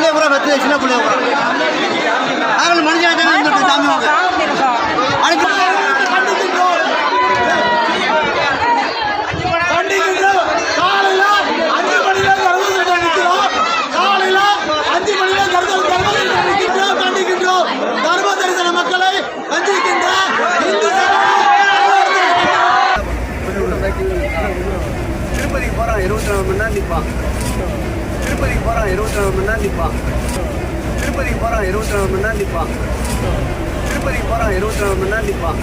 பிள்ளைய பூரா பெற்று சின்ன பிள்ளைய பூரா அவங்களுக்கு மனுஷன் சாமி வாங்க. திருப்பதிக்கு போகிறான் இருபத்தி நாலு மணி நேரம் நிற்பான் திருப்பதிக்கு போகிறான் இருபத்தி நாலு மணி நேரம் நிற்பான் திருப்பதிக்கு போகிறான் இருபத்தி நாலு மணி நேரம் நிற்பான் திருப்பதிக்கு போகிறான் இருபத்தி நாலு மணி நேரம் நிற்பான்